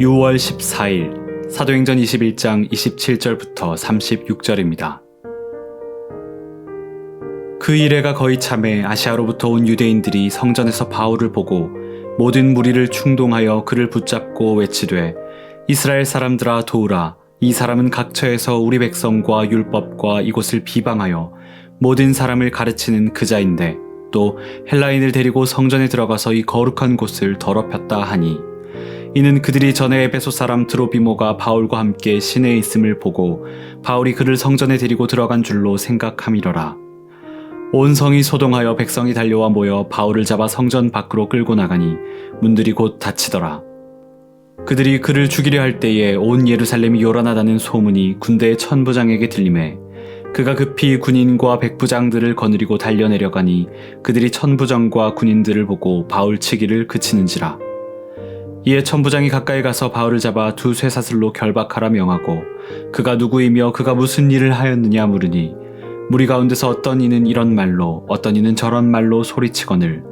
6월 14일 사도행전 21장 27절부터 36절입니다. 그 이래가 거의 참에 아시아로부터 온 유대인들이 성전에서 바울을 보고 모든 무리를 충동하여 그를 붙잡고 외치되 이스라엘 사람들아 도우라 이 사람은 각처에서 우리 백성과 율법과 이곳을 비방하여 모든 사람을 가르치는 그자인데 또 헬라인을 데리고 성전에 들어가서 이 거룩한 곳을 더럽혔다 하니 이는 그들이 전에 에베소 사람 드로비모가 바울과 함께 시내에 있음을 보고 바울이 그를 성전에 데리고 들어간 줄로 생각함이러라. 온 성이 소동하여 백성이 달려와 모여 바울을 잡아 성전 밖으로 끌고 나가니 문들이 곧 닫히더라. 그들이 그를 죽이려 할 때에 온 예루살렘이 요란하다는 소문이 군대의 천부장에게 들림에 그가 급히 군인과 백부장들을 거느리고 달려내려가니 그들이 천부장과 군인들을 보고 바울 치기를 그치는지라. 이에 천부장이 가까이 가서 바울을 잡아 두 쇠사슬로 결박하라 명하고 그가 누구이며 그가 무슨 일을 하였느냐 물으니 무리 가운데서 어떤 이는 이런 말로 어떤 이는 저런 말로 소리치거늘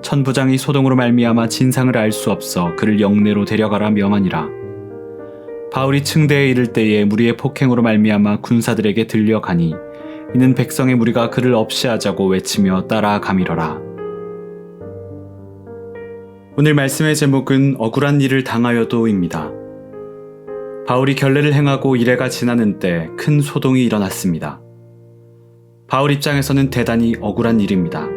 천부장이 소동으로 말미암아 진상을 알 수 없어 그를 영내로 데려가라 명하니라. 바울이 층대에 이를 때에 무리의 폭행으로 말미암아 군사들에게 들려가니 이는 백성의 무리가 그를 없이 하자고 외치며 따라가미러라 오늘 말씀의 제목은 억울한 일을 당하여도입니다. 바울이 결례를 행하고 이래가 지나는 때 큰 소동이 일어났습니다. 바울 입장에서는 대단히 억울한 일입니다.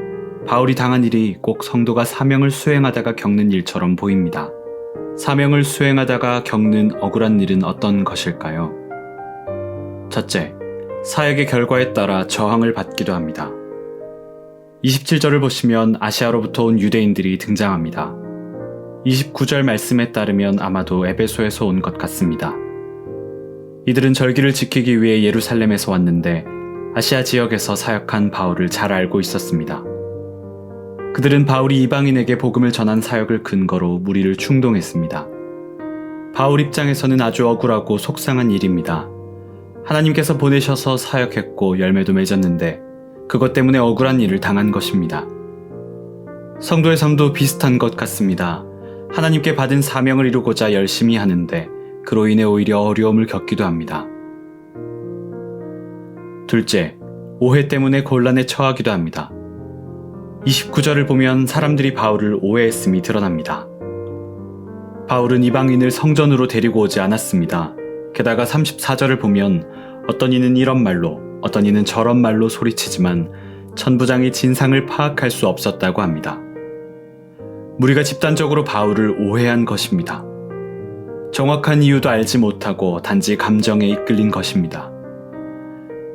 바울이 당한 일이 꼭 성도가 사명을 수행하다가 겪는 일처럼 보입니다. 사명을 수행하다가 겪는 억울한 일은 어떤 것일까요? 첫째, 사역의 결과에 따라 저항을 받기도 합니다. 27절을 보시면 아시아로부터 온 유대인들이 등장합니다. 29절 말씀에 따르면 아마도 에베소에서 온 것 같습니다. 이들은 절기를 지키기 위해 예루살렘에서 왔는데 아시아 지역에서 사역한 바울을 잘 알고 있었습니다. 그들은 바울이 이방인에게 복음을 전한 사역을 근거로 무리를 충동했습니다. 바울 입장에서는 아주 억울하고 속상한 일입니다. 하나님께서 보내셔서 사역했고 열매도 맺었는데 그것 때문에 억울한 일을 당한 것입니다. 성도의 삶도 비슷한 것 같습니다. 하나님께 받은 사명을 이루고자 열심히 하는데 그로 인해 오히려 어려움을 겪기도 합니다. 둘째, 오해 때문에 곤란에 처하기도 합니다. 29절을 보면 사람들이 바울을 오해했음이 드러납니다. 바울은 이방인을 성전으로 데리고 오지 않았습니다. 게다가 34절을 보면 어떤 이는 이런 말로, 어떤 이는 저런 말로 소리치지만 천부장이 진상을 파악할 수 없었다고 합니다. 무리가 집단적으로 바울을 오해한 것입니다. 정확한 이유도 알지 못하고 단지 감정에 이끌린 것입니다.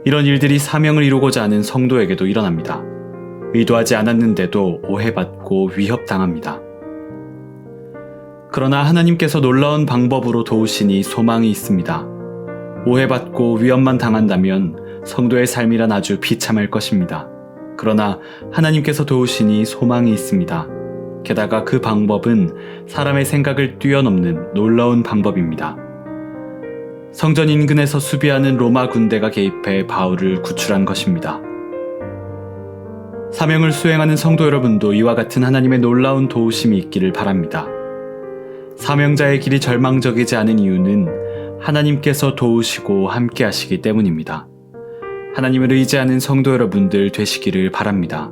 이런 일들이 사명을 이루고자 하는 성도에게도 일어납니다. 의도하지 않았는데도 오해받고 위협당합니다. 그러나 하나님께서 놀라운 방법으로 도우시니 소망이 있습니다. 오해받고 위협만 당한다면 성도의 삶이란 아주 비참할 것입니다. 그러나 하나님께서 도우시니 소망이 있습니다. 게다가 그 방법은 사람의 생각을 뛰어넘는 놀라운 방법입니다. 성전 인근에서 수비하는 로마 군대가 개입해 바울을 구출한 것입니다. 사명을 수행하는 성도 여러분도 이와 같은 하나님의 놀라운 도우심이 있기를 바랍니다. 사명자의 길이 절망적이지 않은 이유는 하나님께서 도우시고 함께 하시기 때문입니다. 하나님을 의지하는 성도 여러분들 되시기를 바랍니다.